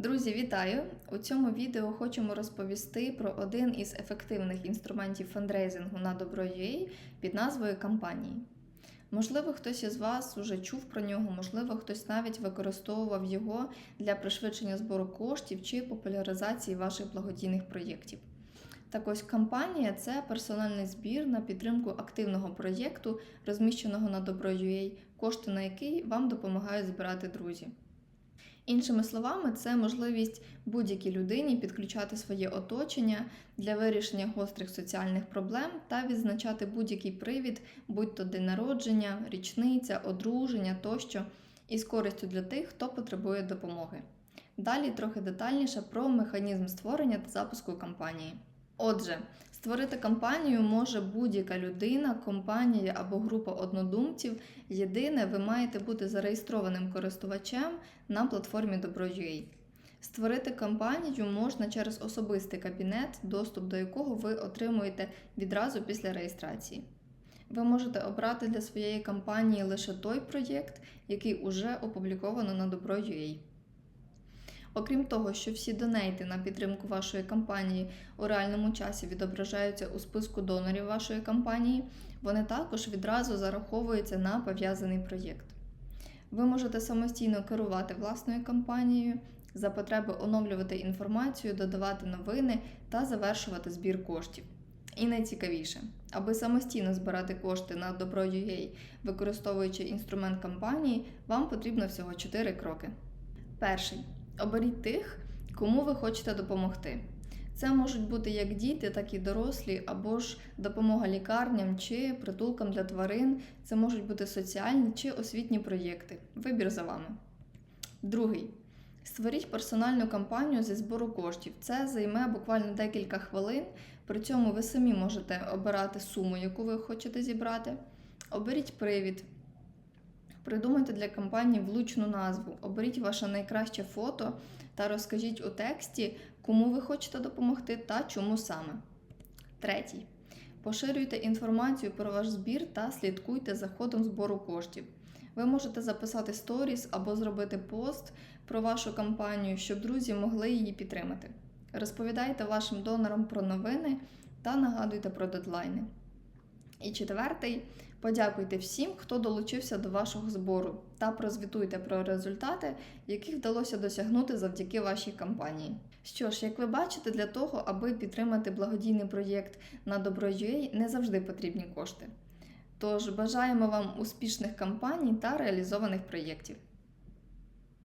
Друзі, вітаю! У цьому відео хочемо розповісти про один із ефективних інструментів фандрейзингу на Добро.ua під назвою кампанії. Можливо, хтось із вас уже чув про нього, можливо, хтось навіть використовував його для пришвидшення збору коштів чи популяризації ваших благодійних проєктів. Так ось кампанія це персональний збір на підтримку активного проєкту, розміщеного на Добро.ua, кошти на який вам допомагають збирати друзі. Іншими словами, це можливість будь-якій людині підключати своє оточення для вирішення гострих соціальних проблем та відзначати будь-який привід, будь то день народження, річниця, одруження тощо, із користю для тих, хто потребує допомоги. Далі трохи детальніше про механізм створення та запуску кампанії. Отже, створити кампанію може будь-яка людина, компанія або група однодумців. Єдине, ви маєте бути зареєстрованим користувачем на платформі Добро.ua. Створити кампанію можна через особистий кабінет, доступ до якого ви отримуєте відразу після реєстрації. Ви можете обрати для своєї кампанії лише той проєкт, який уже опубліковано на Добро.ua. Окрім того, що всі донейти на підтримку вашої кампанії у реальному часі відображаються у списку донорів вашої кампанії, вони також відразу зараховуються на пов'язаний проєкт. Ви можете самостійно керувати власною кампанією, за потреби оновлювати інформацію, додавати новини та завершувати збір коштів. І найцікавіше, аби самостійно збирати кошти на Добро.ua, використовуючи інструмент кампанії, вам потрібно всього 4 кроки. Перший. Оберіть тих, кому ви хочете допомогти. Це можуть бути як діти, так і дорослі, або ж допомога лікарням чи притулкам для тварин. Це можуть бути соціальні чи освітні проєкти. Вибір за вами. Другий. Створіть персональну кампанію зі збору коштів. Це займе буквально декілька хвилин. При цьому ви самі можете обирати суму, яку ви хочете зібрати. Оберіть привід. Придумайте для кампанії влучну назву, оберіть ваше найкраще фото та розкажіть у тексті, кому ви хочете допомогти та чому саме. Третій. Поширюйте інформацію про ваш збір та слідкуйте за ходом збору коштів. Ви можете записати сторіс або зробити пост про вашу кампанію, щоб друзі могли її підтримати. Розповідайте вашим донорам про новини та нагадуйте про дедлайни. І четвертий. Подякуйте всім, хто долучився до вашого збору, та прозвітуйте про результати, яких вдалося досягнути завдяки вашій кампанії. Що ж, як ви бачите, для того, аби підтримати благодійний проєкт на Добро.ua, не завжди потрібні кошти. Тож бажаємо вам успішних кампаній та реалізованих проєктів.